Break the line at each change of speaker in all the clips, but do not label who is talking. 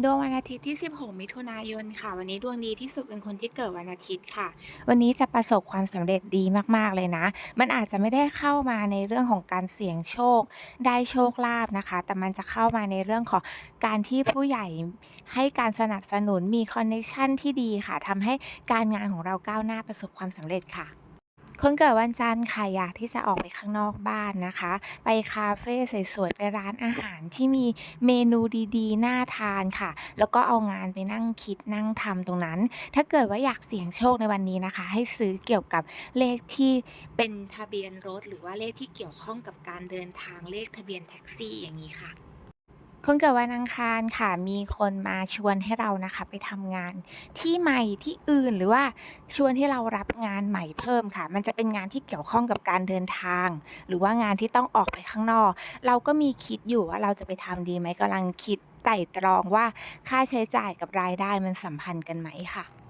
ดวงวันอาทิตย์ที่ 16 มิถุนายนค่ะ วันนี้ดวงดีที่สุดเป็นคนที่เกิดวันอาทิตย์ค่ะ วันนี้จะประสบความสำเร็จดีมากๆเลยนะ มันอาจจะไม่ได้เข้ามาในเรื่องของการเสี่ยงโชค ได้โชคลาภนะคะ แต่มันจะเข้ามาในเรื่องของการที่ผู้ใหญ่ให้การสนับสนุนมีคอนเน็กชันที่ดีค่ะทำให้การงานของเราก้าวหน้าประสบความสำเร็จค่ะ คนเกิดวันจันทร์ค่ะอยากที่จะออกไปข้างนอกบ้านนะคะ ไปคาเฟ่สวยๆไปร้านอาหารที่มีเมนูดีๆ น่าทานค่ะ แล้วก็เอางานไปนั่งคิดนั่งทำตรงนั้น ถ้าเกิดว่าอยากเสี่ยงโชคในวันนี้นะคะ ให้ซื้อเกี่ยวกับเลขที่เป็นทะเบียนรถ หรือว่าเลขที่เกี่ยวข้องกับการเดินทางเลขทะเบียนแท็กซี่อย่างงี้ค่ะ คนเกิดวันอังคารค่ะ มีคนมาชวนให้เรานะคะ ไปทำงานที่ใหม่ที่อื่นหรือว่าชวนให้เรารับงานใหม่เพิ่มค่ะ มันจะเป็นงานที่เกี่ยวข้องกับการเดินทาง หรือว่างานที่ต้องออกไปข้างนอก เราก็มีคิดอยู่ว่าเราจะไปทำดีไหมกำลังคิดไตร่ตรองว่าค่าใช้จ่ายกับรายได้มันสัมพันธ์กันไหมค่ะ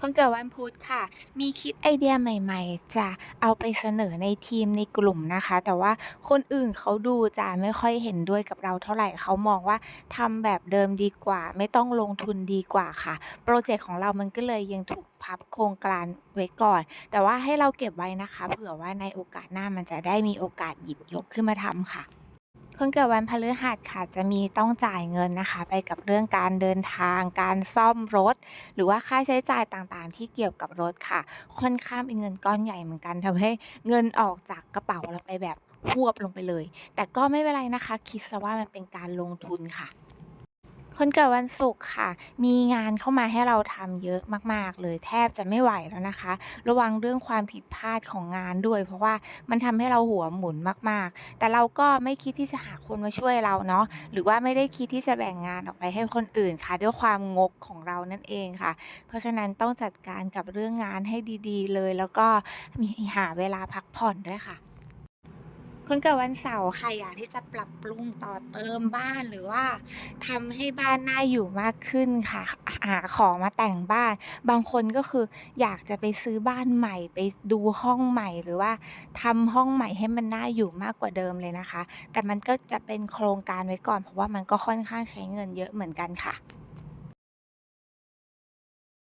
คนเกิดวันพุธค่ะ มีคิดไอเดียใหม่ ๆ จะเอาไปเสนอในทีมในกลุ่มนะคะ แต่ว่าคนอื่นเขาดูจะไม่ค่อยเห็นด้วยกับเราเท่าไหร่เขามองว่าทำแบบเดิมดีกว่า ไม่ต้องลงทุนดีกว่าค่ะพรเจกต์ของเรามันก็เลยยังถูกพับโครงกานไว้ก่อน แต่ว่าให้เราเก็บไว้นะคะ เผื่อว่าในโอกาสหน้ามันจะได้มีโอกาสหยิบยกขึ้นมาทำค่ะ คนเกิดวันพฤหัสค่ะจะมีต้องจ่ายเงินนะคะ ไปกับเรื่องการเดินทาง การซ่อมรถ หรือว่าค่าใช้จ่ายต่างๆ ที่เกี่ยวกับรถค่ะ ค่อนข้างเป็นเงินก้อนใหญ่เหมือนกันทำให้เงินออกจากกระเป๋าเราไปแบบฮวบลงไปเลย แต่ก็ไม่เป็นไรนะคะ คิดซะว่ามันเป็นการลงทุนค่ะ คนเกิดวันศุกร์ค่ะ มีงานเข้ามาให้เราทำเยอะมาก ๆ เลยแทบจะไม่ไหวแล้วนะคะ ระวังเรื่องความผิดพลาดของงานด้วย เพราะว่ามันทำให้เราหัวหมุนมาก ๆ แต่เราก็ไม่คิดที่จะหาคนมาช่วยเราเนาะหรือว่าไม่ได้คิดที่จะแบ่งงานออกไปให้คนอื่นค่ะ ด้วยความงกของเรานั่นเองค่ะ เพราะฉะนั้นต้องจัดการกับเรื่องงานให้ดี ๆ เลย แล้วก็มีหาเวลาพักผ่อนด้วยค่ะ คนเกิดวันเสาร์ค่ะอยากที่จะปรับปรุงต่อเติมบ้านหรือว่าทำให้บ้านน่าอยู่มากขึ้นค่ะหาของมาแต่งบ้าน บางคนก็คืออยากจะไปซื้อบ้านใหม่ ไปดูห้องใหม่หรือว่าทำห้องใหม่ให้มันน่าอยู่มากกว่าเดิมเลยนะคะ แต่มันก็จะเป็นโครงการไว้ก่อน เพราะว่ามันก็ค่อนข้างใช้เงินเยอะเหมือนกันค่ะ